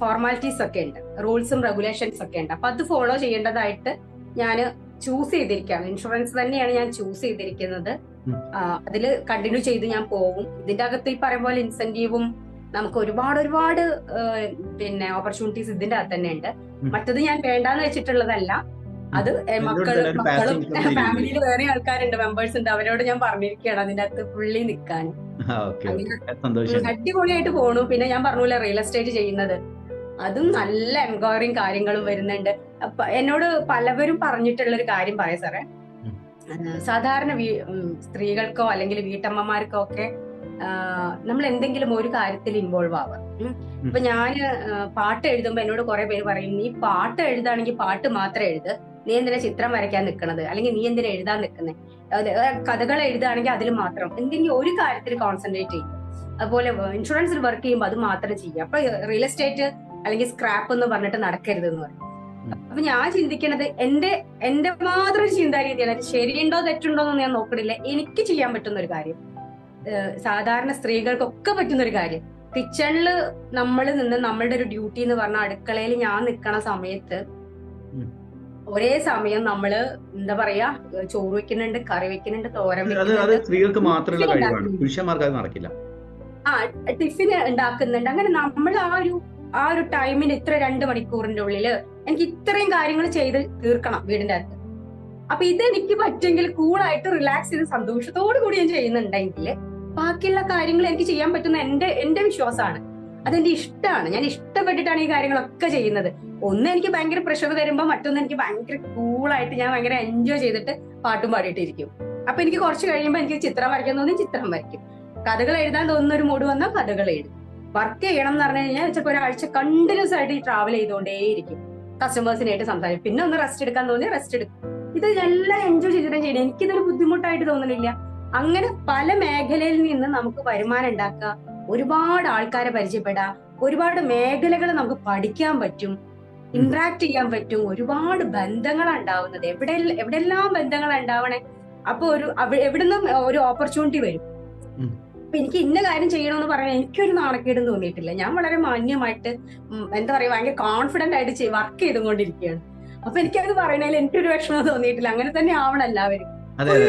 ഫോർമാലിറ്റീസ് ഒക്കെ ഉണ്ട്. റൂൾസും റെഗുലേഷൻസ് ഒക്കെ ഉണ്ട്. അപ്പൊ അത് ഫോളോ ചെയ്യേണ്ടതായിട്ട് ഞാൻ ചൂസ് ചെയ്തിരിക്കുകയാണ്. ഇൻഷുറൻസ് തന്നെയാണ് ഞാൻ ചൂസ് ചെയ്തിരിക്കുന്നത്. അതിൽ അതിൽ കണ്ടിന്യൂ ചെയ്ത് ഞാൻ പോകും. ഇതിന്റെ അകത്ത് ഈ പറയുമ്പോൾ ഇൻസെന്റീവും നമുക്ക് ഒരുപാട് ഒരുപാട് പിന്നെ ഓപ്പർച്യൂണിറ്റീസ് ഇതിന്റെ അകത്ത് തന്നെ ഉണ്ട്. മറ്റത് ഞാൻ വേണ്ടാന്ന് വെച്ചിട്ടുള്ളതല്ല. അത് ഇതിലൂടെ മക്കൾ മക്കളും ഫാമിലിയിൽ വേറെ ആൾക്കാരുണ്ട് മെമ്പേഴ്സ് ഉണ്ട് അവരോട് ഞാൻ പറഞ്ഞിരിക്കുകയാണ് അതിന്റെ അകത്ത് പുള്ളി നിൽക്കാൻ. അടിപൊളിയായിട്ട് പോണു. പിന്നെ ഞാൻ പറഞ്ഞില്ല റിയൽ എസ്റ്റേറ്റ് ചെയ്യുന്നത്. അതും നല്ല എൻക്വയറിയും കാര്യങ്ങളും വരുന്നുണ്ട്. അപ്പൊ എന്നോട് പലവരും പറഞ്ഞിട്ടുള്ള ഒരു കാര്യം പറയാം സാറേ. സാധാരണ സ്ത്രീകൾക്കോ അല്ലെങ്കിൽ വീട്ടമ്മമാർക്കോ ഒക്കെ നമ്മൾ എന്തെങ്കിലും ഒരു കാര്യത്തിൽ ഇൻവോൾവ് ആവുക. ഇപ്പൊ ഞാൻ പാട്ട് എഴുതുമ്പോ എന്നോട് കുറെ പേര് പറയും നീ പാട്ട് എഴുതാണെങ്കിൽ പാട്ട് മാത്രം എഴുത്. നീ എന്തിനാ ചിത്രം വരയ്ക്കാൻ നിൽക്കണത് അല്ലെങ്കിൽ നീ എന്തിനാ എഴുതാൻ നിൽക്കുന്നത് കഥകൾ എഴുതുകയാണെങ്കിൽ അതിൽ മാത്രം. എന്തെങ്കിലും ഒരു കാര്യത്തിൽ കോൺസെൻട്രേറ്റ് ചെയ്യും. അതുപോലെ ഇൻഷുറൻസിൽ വർക്ക് ചെയ്യുമ്പോൾ അത് മാത്രം ചെയ്യുക അപ്പൊ റിയൽ എസ്റ്റേറ്റ് അല്ലെങ്കിൽ സ്ക്രാപ്പ് എന്ന് പറഞ്ഞിട്ട് നടക്കരുത് എന്ന് പറയും. അപ്പൊ ഞാൻ ചിന്തിക്കുന്നത് എന്റെ എന്റെ മാത്രം ചിന്താരീതിയാണ്. ശരിയുണ്ടോ തെറ്റുണ്ടോ എന്ന് ഞാൻ നോക്കണില്ല. എനിക്ക് ചെയ്യാൻ പറ്റുന്ന ഒരു കാര്യം. സാധാരണ സ്ത്രീകൾക്കൊക്കെ പറ്റുന്ന ഒരു കാര്യം. കിച്ചണിൽ നമ്മൾ നിന്ന് നമ്മളുടെ ഒരു ഡ്യൂട്ടി എന്ന് പറഞ്ഞ അടുക്കളയിൽ ഞാൻ നിൽക്കണ സമയത്ത് ഒരേ സമയം നമ്മൾ എന്താ പറയാ ചോറ് വെക്കുന്നുണ്ട് കറി വെക്കുന്നുണ്ട് തോരൻ സ്ത്രീകൾക്ക് മാത്രമുള്ള ടിഫിൻ കഴിവാണ്. ഉണ്ടാക്കുന്നു. പുരുഷന്മാർക്ക് അത് നടക്കില്ല. ആ ടിഫിൻ ഉണ്ടാക്കുന്നുണ്ട്. അങ്ങനെ നമ്മൾ ആ ഒരു ആ ഒരു ടൈമിന് ഇത്ര രണ്ട് മണിക്കൂറിന്റെ ഉള്ളിൽ എനിക്ക് ഇത്രയും കാര്യങ്ങൾ ചെയ്ത് തീർക്കണം വീടിന്റെ അകത്ത്. അപ്പൊ ഇതെനിക്ക് പറ്റുമെങ്കിൽ കൂളായിട്ട് റിലാക്സ് ചെയ്ത് സന്തോഷത്തോടു കൂടി ഞാൻ ചെയ്യുന്നുണ്ടെങ്കിൽ ബാക്കിയുള്ള കാര്യങ്ങൾ എനിക്ക് ചെയ്യാൻ പറ്റുന്ന എന്റെ എന്റെ വിശ്വാസമാണ്. അതെന്റെ ഇഷ്ടമാണ്. ഞാൻ ഇഷ്ടപ്പെട്ടിട്ടാണ് ഈ കാര്യങ്ങളൊക്കെ ചെയ്യുന്നത്. ഒന്ന് എനിക്ക് ഭയങ്കര പ്രഷർ തരുമ്പോൾ മറ്റൊന്ന് എനിക്ക് ഭയങ്കര കൂളായിട്ട് ഞാൻ ഭയങ്കര എൻജോയ് ചെയ്തിട്ട് പാട്ടും പാടിയിട്ടിരിക്കും. അപ്പൊ എനിക്ക് കുറച്ച് കഴിയുമ്പോൾ എനിക്ക് ചിത്രം വരയ്ക്കാൻ തോന്നി ചിത്രം വരയ്ക്കും. കഥകൾ എഴുതാൻ തോന്നുന്ന ഒരു മൂഡ് വന്നാൽ കഥകൾ എഴുതും. വർക്ക് ചെയ്യണം എന്ന് പറഞ്ഞു കഴിഞ്ഞാൽ ചിലപ്പോൾ ഒരാഴ്ച കണ്ടിന്യൂസ് ആയിട്ട് ട്രാവൽ ചെയ്തുകൊണ്ടേയിരിക്കും. കസ്റ്റമേഴ്സിനായിട്ട് സംസാരിക്കും. പിന്നെ ഒന്ന് റെസ്റ്റ് എടുക്കാൻ തോന്നി റെസ്റ്റ് എടുക്കും. ഇത് എല്ലാം എൻജോയ് ചെയ്തിട്ടാണ് ചെയ്യുന്നത്. എനിക്കിതൊരു ബുദ്ധിമുട്ടായിട്ട് തോന്നുന്നില്ല അങ്ങനെ പല മേഖലയിൽ നിന്ന് നമുക്ക് വരുമാനം ഉണ്ടാക്കുക ഒരുപാട് ആൾക്കാരെ പരിചയപ്പെടാം ഒരുപാട് മേഖലകൾ നമുക്ക് പഠിക്കാൻ പറ്റും ഇന്ററാക്ട് ചെയ്യാൻ പറ്റും ഒരുപാട് ബന്ധങ്ങളാണ് ഉണ്ടാവുന്നത്. എവിടെ എവിടെല്ലാം ബന്ധങ്ങൾ ഉണ്ടാവണേ അപ്പൊ ഒരു എവിടുന്നും ഒരു ഓപ്പർച്യൂണിറ്റി വരും. അപ്പൊ എനിക്ക് ഇന്ന കാര്യം ചെയ്യണമെന്ന് പറയാൻ എനിക്കൊരു നാണക്കേടും തോന്നിയിട്ടില്ല. ഞാൻ വളരെ മാന്യമായിട്ട് എന്താ പറയാ ഭയങ്കര കോൺഫിഡന്റ് ആയിട്ട് വർക്ക് ചെയ്തുകൊണ്ടിരിക്കുകയാണ്. അപ്പൊ എനിക്കത് പറയണതിൽ എനിക്കൊരു വിഷമം തോന്നിയിട്ടില്ല. അങ്ങനെ തന്നെ ആവണം എല്ലാവരും. അതെ അതെ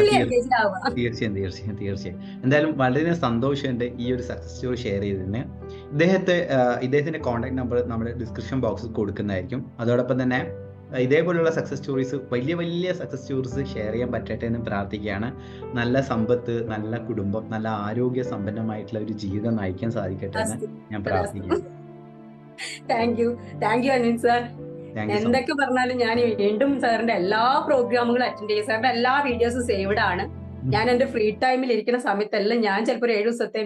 തീർച്ചയായും തീർച്ചയായും തീർച്ചയായും. എന്തായാലും വളരെ സന്തോഷമുണ്ട് ഈ ഒരു സക്സസ് സ്റ്റോറി ഷെയർ ചെയ്തതിന്. ഇദ്ദേഹത്തെ ഇദ്ദേഹത്തിന്റെ കോൺടാക്ട് നമ്പർ നമ്മുടെ ഡിസ്ക്രിപ്ഷൻ ബോക്സിൽ കൊടുക്കുന്നതായിരിക്കും. അതോടൊപ്പം തന്നെ ഇതേപോലുള്ള സക്സസ് സ്റ്റോറീസ് വലിയ വലിയ സക്സസ് സ്റ്റോറീസ് ഷെയർ ചെയ്യാൻ പറ്റട്ടെ എന്ന് പ്രാർത്ഥിക്കുകയാണ്. നല്ല സമ്പത്ത് നല്ല കുടുംബം നല്ല ആരോഗ്യ സമ്പന്നമായിട്ടുള്ള ഒരു ജീവിതം നയിക്കാൻ സാധിക്കട്ടെ എന്ന് ഞാൻ പ്രാർത്ഥിക്കുന്നു. Thank you thank you Anil sir എന്തൊക്കെ പറഞ്ഞാലും ഞാൻ വീണ്ടും സാറിന്റെ എല്ലാ പ്രോഗ്രാമുകളും അറ്റൻഡ് ചെയ്യും. സാറിന്റെ എല്ലാ വീഡിയോസും സേവ്ഡ് ആണ്. ഞാൻ എന്റെ ഫ്രീ ടൈമിൽ ഇരിക്കുന്ന സമയത്തെല്ലാം ഞാൻ ചിലപ്പോൾ ഒരു ഏഴ് ദിവസത്തെ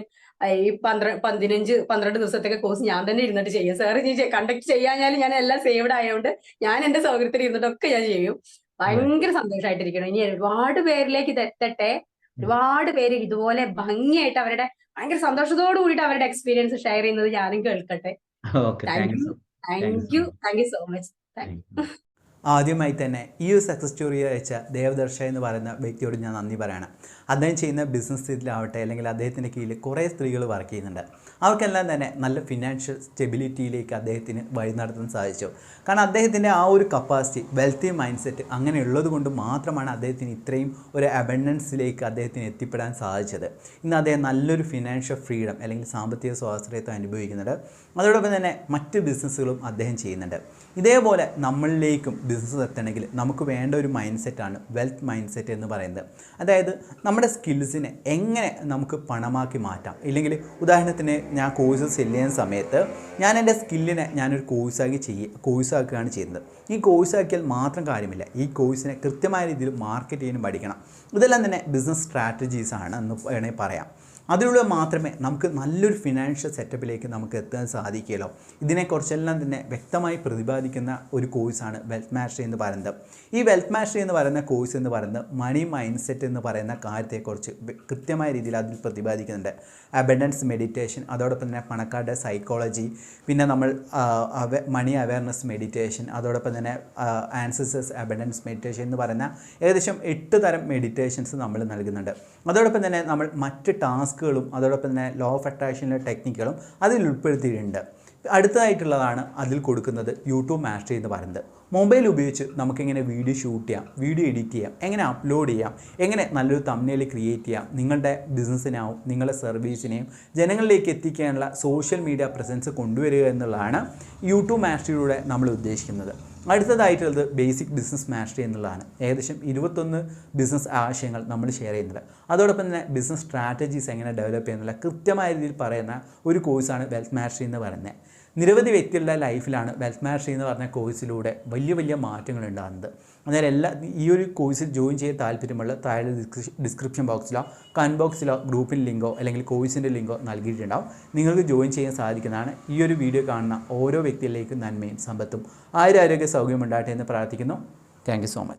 ഈ പന്ത്രണ്ട് പതിനഞ്ച് പന്ത്രണ്ട് ദിവസത്തേക്ക് കോഴ്സ് ഞാൻ തന്നെ ഇരുന്നിട്ട് ചെയ്യും. സാർ ഇനി കണ്ടക്ട് ചെയ്യാഞ്ഞാലും ഞാൻ എല്ലാം സേവ്ഡ് ആയതുകൊണ്ട് ഞാൻ എന്റെ സൗകര്യത്തിൽ ഇരുന്നിട്ടൊക്കെ ഞാൻ ചെയ്യും. ഭയങ്കര സന്തോഷമായിട്ടിരിക്കണം ഇനി ഒരുപാട് പേരിലേക്ക് ഇത് എത്തട്ടെ. ഒരുപാട് പേര് ഇതുപോലെ ഭംഗിയായിട്ട് അവരുടെ ഭയങ്കര സന്തോഷത്തോടു കൂടിയിട്ട് അവരുടെ എക്സ്പീരിയൻസ് ഷെയർ ചെയ്യുന്നത് ഞാനും കേൾക്കട്ടെ. Okay thank you thank you thank you so much ആദ്യമായി തന്നെ ഈ ഒരു സക്സസ് സ്റ്റോറി അയച്ച ദേവദർശ എന്ന് പറയുന്ന വ്യക്തിയോട് ഞാൻ നന്ദി പറയണം. അദ്ദേഹം ചെയ്യുന്ന ബിസിനസ് രീതിയിലാവട്ടെ അല്ലെങ്കിൽ അദ്ദേഹത്തിന്റെ കീഴിൽ കുറേ സ്ത്രീകൾ വർക്ക് ചെയ്യുന്നുണ്ട്. അവർക്കെല്ലാം തന്നെ നല്ല ഫിനാൻഷ്യൽ സ്റ്റെബിലിറ്റിയിലേക്ക് അദ്ദേഹത്തിന് വഴി നടത്താൻ സാധിച്ചു. കാരണം അദ്ദേഹത്തിന്റെ ആ ഒരു കപ്പാസിറ്റി വെൽത്തി മൈൻഡ് സെറ്റ് അങ്ങനെയുള്ളത് കൊണ്ട് മാത്രമാണ് അദ്ദേഹത്തിന് ഇത്രയും ഒരു അബൻഡൻസിലേക്ക് അദ്ദേഹത്തിന് എത്തിപ്പെടാൻ സാധിച്ചത്. ഇന്ന് അദ്ദേഹം നല്ലൊരു ഫിനാൻഷ്യൽ ഫ്രീഡം അല്ലെങ്കിൽ സാമ്പത്തിക സ്വാശ്രയത്വം അനുഭവിക്കുന്നുണ്ട്. അതോടൊപ്പം തന്നെ മറ്റ് ബിസിനസ്സുകളും അദ്ദേഹം ചെയ്യുന്നുണ്ട്. ഇതേപോലെ നമ്മളിലേക്കും ബിസിനസ് എത്തണമെങ്കിൽ നമുക്ക് വേണ്ട ഒരു മൈൻഡ് സെറ്റാണ് വെൽത്ത് മൈൻഡ് സെറ്റ് എന്ന് പറയുന്നത്. അതായത് നമ്മുടെ സ്കിൽസിനെ എങ്ങനെ നമുക്ക് പണമാക്കി മാറ്റാം? ഇല്ലെങ്കിൽ ഉദാഹരണത്തിന് ഞാൻ കോഴ്സ് സെല്ല് ചെയ്യുന്ന സമയത്ത് ഞാൻ എന്റെ സ്കില്ലിനെ ഞാനൊരു കോഴ്സാക്കി ചെയ്യുക കോഴ്സാക്കുകയാണ് ചെയ്യുന്നത്. ഈ കോഴ്സാക്കിയാൽ മാത്രം കാര്യമില്ല. ഈ കോഴ്സിനെ കൃത്യമായ രീതിയിൽ മാർക്കറ്റ് ചെയ്യാനും പഠിക്കണം. ഇതെല്ലാം തന്നെ ബിസിനസ് സ്ട്രാറ്റജീസാണ് എന്ന് വേണമെങ്കിൽ പറയാം. അതിലൂടെ മാത്രമേ നമുക്ക് നല്ലൊരു ഫിനാൻഷ്യൽ സെറ്റപ്പിലേക്ക് നമുക്ക് എത്താൻ സാധിക്കുകയുള്ളൂ. ഇതിനെക്കുറിച്ചെല്ലാം തന്നെ വ്യക്തമായി പ്രതിപാദിക്കുന്ന ഒരു കോഴ്സാണ് വെൽത്ത് മാസ്റ്ററി എന്ന് പറയുന്നത്. ഈ വെൽത്ത് മാസ്റ്ററി എന്ന് പറയുന്ന കോഴ്സ് എന്ന് പറയുന്നത് മണി മൈൻഡ് സെറ്റ് എന്ന് പറയുന്ന കാര്യത്തെക്കുറിച്ച് കൃത്യമായ രീതിയിൽ അതിൽ പ്രതിപാദിക്കുന്നുണ്ട്. അബൻഡൻസ് മെഡിറ്റേഷൻ അതോടൊപ്പം തന്നെ പണക്കാരുടെ സൈക്കോളജി പിന്നെ നമ്മൾ മണി അവയർനെസ് മെഡിറ്റേഷൻ അതോടൊപ്പം തന്നെ ആൻസസസ് അബൻഡൻസ് മെഡിറ്റേഷൻ എന്ന് പറയുന്ന ഏകദേശം എട്ട് തരം മെഡിറ്റേഷൻസ് നമ്മൾ നൽകുന്നുണ്ട്. അതോടൊപ്പം തന്നെ നമ്മൾ മറ്റ് ടാസ്കുകളും അതോടൊപ്പം തന്നെ ലോ ഓഫ് അട്രാക്ഷനിലെ ടെക്നിക്കുകളും അതിൽ ഉൾപ്പെടുത്തിയിട്ടുണ്ട്. അടുത്തതായിട്ടുള്ളതാണ് അതിൽ കൊടുക്കുന്നത് യൂട്യൂബ് മാസ്റ്റർ എന്ന് പറയുന്നത്. മൊബൈൽ ഉപയോഗിച്ച് നമുക്കെങ്ങനെ വീഡിയോ ഷൂട്ട് ചെയ്യാം വീഡിയോ എഡിറ്റ് ചെയ്യാം എങ്ങനെ അപ്ലോഡ് ചെയ്യാം എങ്ങനെ നല്ലൊരു തമ്മിൽ ക്രിയേറ്റ് ചെയ്യാം നിങ്ങളുടെ ബിസിനസ്സിനാവും നിങ്ങളുടെ സർവീസിനെയും ജനങ്ങളിലേക്ക് എത്തിക്കാനുള്ള സോഷ്യൽ മീഡിയ പ്രസൻസ് കൊണ്ടുവരിക എന്നുള്ളതാണ് യൂട്യൂബ് മാസ്റ്ററിയിലൂടെ നമ്മൾ ഉദ്ദേശിക്കുന്നത്. അടുത്തതായിട്ടുള്ളത് ബേസിക് ബിസിനസ് മാസ്റ്ററി എന്നുള്ളതാണ്. ഏകദേശം ഇരുപത്തൊന്ന് ബിസിനസ് ആശയങ്ങൾ നമ്മൾ ഷെയർ ചെയ്യുന്നത്. അതോടൊപ്പം തന്നെ ബിസിനസ് സ്ട്രാറ്റജീസ് എങ്ങനെ ഡെവലപ്പ് ചെയ്യുന്നുള്ള കൃത്യമായ രീതിയിൽ പറയുന്ന ഒരു കോഴ്സാണ് വെൽത്ത് മാസ്റ്ററി എന്ന് പറയുന്നത്. നിരവധി വ്യക്തികളുടെ ലൈഫിലാണ് വെൽത്ത് മാഷി എന്ന് പറഞ്ഞ കോഴ്സിലൂടെ വലിയ വലിയ മാറ്റങ്ങൾ ഉണ്ടാകുന്നത്. അന്നേരം എല്ലാ ഈ ഒരു കോഴ്സിൽ ജോയിൻ ചെയ്യാൻ താല്പര്യമുള്ള താഴെ ഡിസ്ക്രിപ്ഷൻ ബോക്സിലോ കമന്റ് ബോക്സിലോ ഗ്രൂപ്പിന്റെ ലിങ്കോ അല്ലെങ്കിൽ കോഴ്സിന്റെ ലിങ്കോ നൽകിയിട്ടുണ്ടാവും. നിങ്ങൾക്ക് ജോയിൻ ചെയ്യാൻ സാധിക്കുന്നതാണ് ഈ ഒരു വീഡിയോ കാണുന്ന ഓരോ വ്യക്തിയിലേക്കും നന്മയും സമ്പത്തും. ആയുരാരോഗ്യ സൗകര്യം ഉണ്ടാകട്ടെ എന്ന് പ്രാർത്ഥിക്കുന്നു. Thank so much